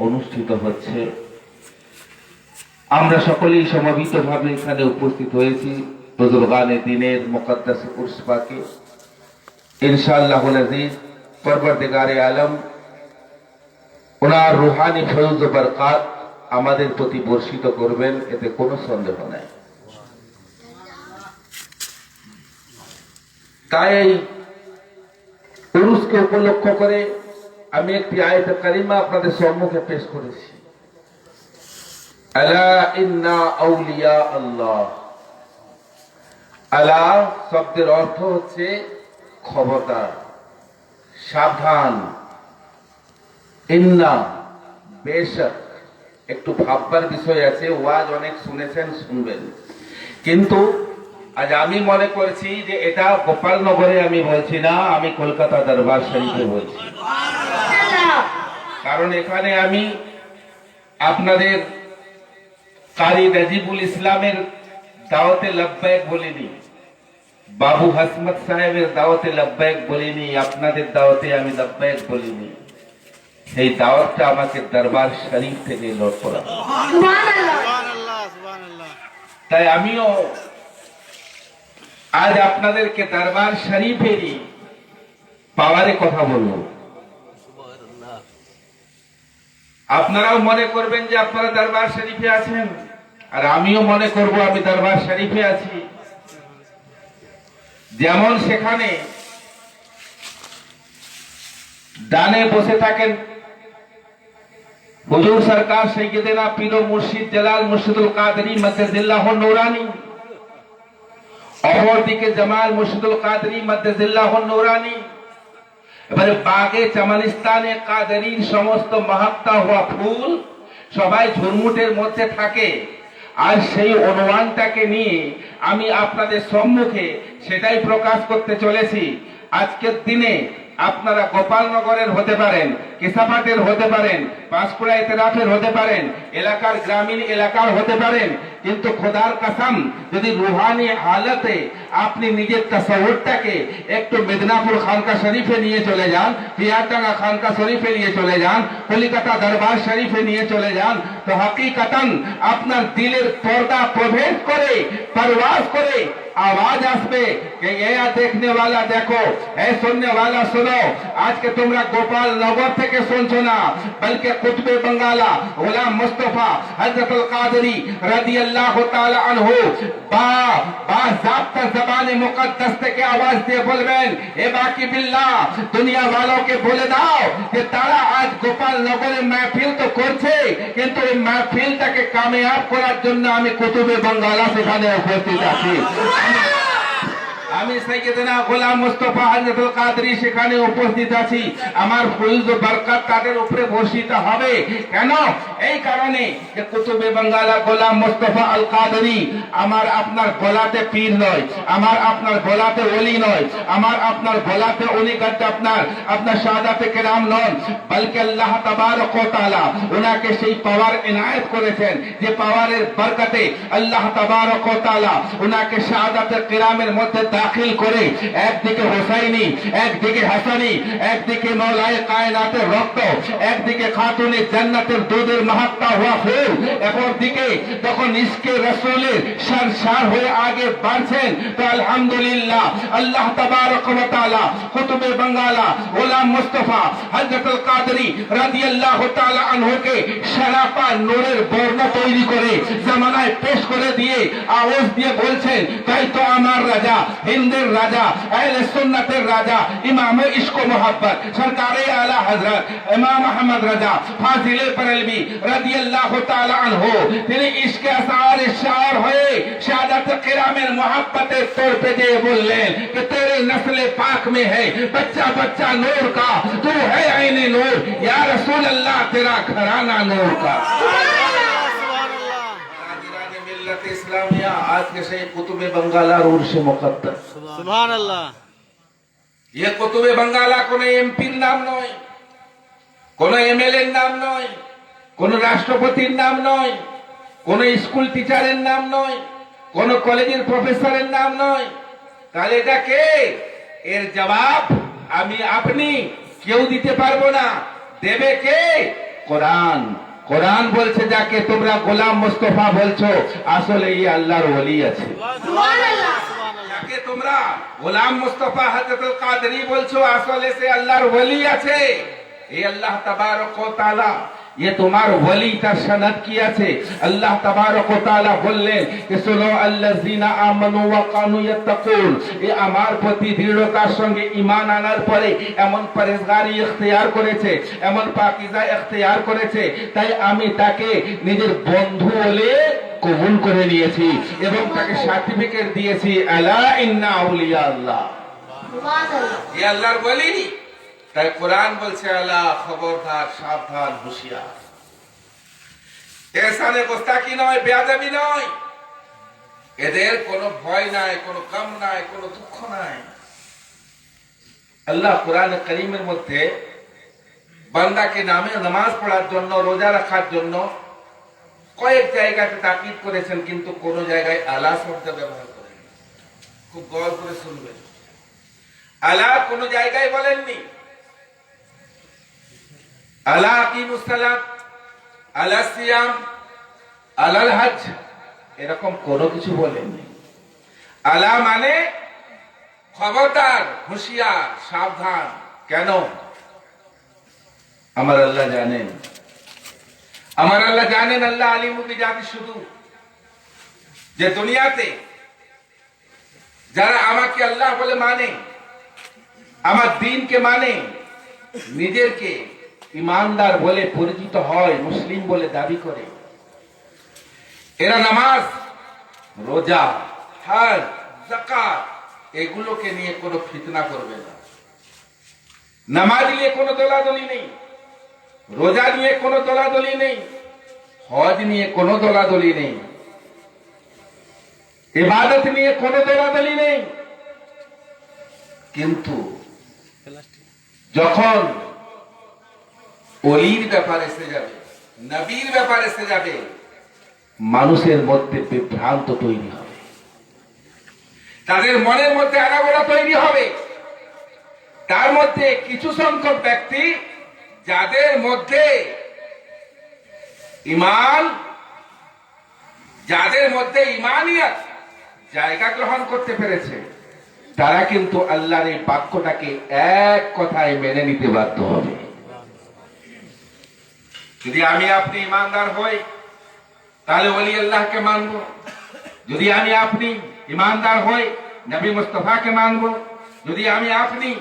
অনুষ্ঠিত হচ্ছে। আমরা সকলেই সমবেতভাবে এখানে উপস্থিত হয়েছি বুজুর্গানে দিনের মুকদ্দাস উর্স পাকে আজিজ পরবর্তীকারে আলম, ওনার রুহানি ফয়ুজ বরকাত আমাদের প্রতি বর্ষিত করবেন, এতে কোনো সন্দেহ নাই। তাই উরুসকে উপলক্ষ করে আমি একটি আয়ত কারিমা আপনাদের সম্মুখে পেশ করেছি। আলা ইন্না আউলিয়া আল্লাহ। আলা শব্দের অর্থ হচ্ছে খবরদার। সাবধান। ইন্না বেশক একটু ভাববার বিষয় আছে, ওয়াজ অনেক শুনেছেন, শুনবেন। কিন্তু আজ আমি মনে করছি যে এটা গোপালনগরে আমি বলছি না, আমি কলকাতা দরবার শরীফে বলছি। কারণ এখানে আমি আপনাদের কারি নাজিবুল ইসলামের দাওয়াতে লব্বায়ক বলিনি। বাবু হাসমত সাহেবের দাওয়াতে লব্বায়ক বলিনি আপনাদের দাওয়াতে আমি লব্বায়ক বলিনি। সেই দাওয়াতটা আমাকে দরবার শরীফ থেকে লোড করা। তাই আমিও আজ আপনাদেরকে দরবার শরীফেরই পাওয়ারে কথা বলব। আপনারাও মনে করবেন যে আপনারা দরবার শরীফে আছেন আর আমিও মনে করব আমি দরবার শরীফে আছি। যেমন সেখানে ডানে বসে থাকেন হুজুর সরকার সৈয়দেনা পীর মুর্শিদ জালাল মুর্শিদুল কাদরি মদ্দাজিল্লাহ নূরানি। অপর দিকে জামাল মুর্শিদুল কাদরি মদ্দাজিল্লাহ নৌরানি। এবারে বাগে চামানিস্তানে কাদেরির সমস্ত মাহাত্মা হওয়া ফুল সবাই ঝুরমুটের মধ্যে থাকে। আর সেই অনুমানটাকে নিয়ে আমি আপনাদের সম্মুখে সেটাই প্রকাশ করতে চলেছি। আজকের দিনে আপনারা গোপালনগরের হতে পারেন। কেশাপাটের হতে পারেন পাঁশকুড়া এতেরাফের হতে পারেন এলাকার গ্রামীণ এলাকার হতে পারেন কিন্তু খোদার কাসাম যদি রুহানি হালতে আপনি নিজের তাসাউরটাকে একটু মেদিনীপুর খানকা শরীফে নিয়ে চলে যান পিয়ারডাঙ্গা খানকা শরীফে নিয়ে চলে যান কলিকাতা দরবার শরীফে নিয়ে চলে যান তো হাকিকাতান আপনার দিলের পর্দা প্রভেদ করে परवास করে আওয়াজ আসবে যে এ দেখনে वाला দেখো এ শুননে वाला सुनो আজকে তোমরা গোপাল নগর থেকে শুনছো না বলকে কুতবে বাঙ্গালা গোলাম মুস্তফা হযরতুল কাদরি রাদিয়াল্লাহু তাআলা আনহু বা বা জাবতা জবানে মুকদ্দাস থেকে আওয়াজ দিয়ে বলবেন এ বাকি বিল্লাহ দুনিয়া वालों বলে দাও যে তারা আজ গোপাল নগরে মাহফিল তো করছে কিন্তু এই মাহফিলটাকে কামিয়াব করার জন্য আমি কুতুবে বাঙ্গালা সেখানে উপস্থিত আছি আমি সাইয়েদনা গোলাম মুস্তফা হযরতুল কাদরি সেখানে উপস্থিত আছি। আমার ফুল বরকত তাদের উপরে বর্ষিত হবে। কেন? এই কারণে যে কুতুবে বাঙ্গালা গোলাম মুস্তফা আল কাদরি আমার আপনার গলাতে পীর নয়, আমার আপনার গলাতে ওলি নয়, আমার আপনার গলাতে উনি গদ্দ আপনার আপনার শাহাদাতে কেরাম নন, বলকে আল্লাহ তাবারক ওয়া তাআলা ওনাকে সেই পাওয়ার এনায়েত করেছেন, যে পাওয়ারের বরকতে আল্লাহ তাবারক ওয়া তাআলা ওনাকে শাহাদাতে কেরামের মধ্যে দাখিল করে একদিকে হোসাইনি, একদিকে হাসানি, একদিকে মৌলায় কায়নাতের রক্ত, একদিকে খাতুনে জান্নাতের দুধের মাহাত্মা হওয়া ফুল অপর দিকে যখন ইসকে রসুলের সার সার হয়ে আগে বাড়ছেন, তো আলহামদুলিল্লাহ আল্লাহ তাআলা কুতুবে বাঙ্গালা গোলাম মুস্তফা হযরতুল কাদরি রাদিয়াল্লাহু তাআলা আনহুকে শরাফা নূরের বর্ণ তৈরি করে জামানায় পেশ করে দিয়ে আওয়াজ দিয়ে বলছেন, তাই তো আমার রাজা, হিন্দের রাজা, আহলে সুন্নাতের রাজা ইমাম ইশক মোহাব্বত, সরকারে আলা হযরত ইমাম আহমদ রাজা ফাজিলে বরেলভী রাদি আল্লাহ আনহো তিনি में है बच्चा बच्चा नूर का तू है नूर या रसूल इस्लामिया आज के से कुतुब बंगाला से मुकद्दर। ये कुतुब बंगाला को एमपी नाम नय কোন এমএলএ কোন রাষ্ট্রপতির নাম নয় কোন স্কুল টিচারের নাম নয় কোন কলেজের প্রফেসরের নাম নয়। তাহলে এটা কে? এর জবাব আমি আপনি কেউ দিতে পারব না। দেবে কে? কোরআন। কোরআন বলছে যাকে তোমরা গোলাম মোস্তফা বলছো আসলে এই আল্লাহর ওলি আছে। যাকে তোমরা গোলাম মুস্তফা হযরতুল কাদরি বলছো আসলে সে আল্লাহর ওলি আছে। এই আল্লাহ তাবারক ওয়া তাআলা ये তোমার ওলি তার সনদ কি আছে আল্লাহ তাবারক ওয়া তাআলা বললেন যে শোনো আল্লাযিনা আমানু ওয়া কানু ইয়াত্তাকুন এ আমার প্রতি দৃঢ়তার সঙ্গে ঈমান আনার পরে এমন পরেজগারি ইখতিয়ার করেছে এমন পাকিজা ইখতিয়ার করেছে তাই আমি তাকে নিজের বন্ধু বলে কবুল করে নিয়েছি এবং তাকে সার্টিফিকেট দিয়েছি আলা ইন্না আউলিয়া আল্লাহ সুবহানাল্লাহ এ আল্লাহর বলি তাই কোরআন বলছে, আল্লাহ, খবরদার, সাবধান, হুঁশিয়ার। এসানে গোস্তাকি নয়, বেয়াদবি নয়। এদের কোনো ভয় নাই, কোনো কাম নাই, কোনো দুঃখ নাই। আল্লাহ কোরআন করিমের মধ্যে বান্দাকে নামে নামাজ পড়ার জন্য, রোজা রাখার জন্য কয়েক জায়গাতে তাকিদ করেছেন, কিন্তু কোন জায়গায় আলা শব্দ ব্যবহার করেন খুব গর্ব করে শুনবেন। আলা কোন জায়গায় বলেননি। আলা আকিমুস সালাত, আলা সিয়াম, আলাল হজ। এরকম কোনো কিছু বলেননি। আলা মানে খবরদার, হুঁশিয়ার, সাবধান। কেন? আমার আল্লাহ জানেন। আমার আল্লাহ জানেন আল্লাহ আলিমুবি জাতি শুধু। যে দুনিয়াতে যারা আমাকে আল্লাহ বলে মানে আমার দিনকে মানে নিজেরকে ইমানদার বলে পরিচিত হয়, মুসলিম বলে দাবি করে। এরা নামাজ, রোজা, হজ জাকাত এগুলোকে নিয়ে কোনো ফিতনা করবে না। নামাজ নিয়ে কোনো দলাদলি নেই, রোজা নিয়ে কোনো দলাদলি নেই, হজ নিয়ে কোনো দলাদলি নেই, ইবাদত নিয়ে কোনো দলাদলি নেই। কিন্তু যখন অলির ব্যাপার এসে যাবে, নবীর ব্যাপার এসে যাবে, মানুষের মধ্যে বিভ্রান্ত তৈরি হবে। তাদের মনের মধ্যে আনাগোড়া তৈরি হবে। তার মধ্যে কিছু সংখ্যক ব্যক্তি যাদের মধ্যে ইমান, যাদের মধ্যে ইমানিয়াত জায়গা গ্রহণ করতে পেরেছে, তারা কিন্তু আল্লাহর এই বাক্যটাকে এক কথায় মেনে নিতে বাধ্য হবে। যদি আমি আপনি ইমানদার হই, তাহলে অলি আল্লাহকে মানব। যদি আমি আপনি ইমানদার হই, নবী মুস্তফাকে মানব। যদি আমি আপনি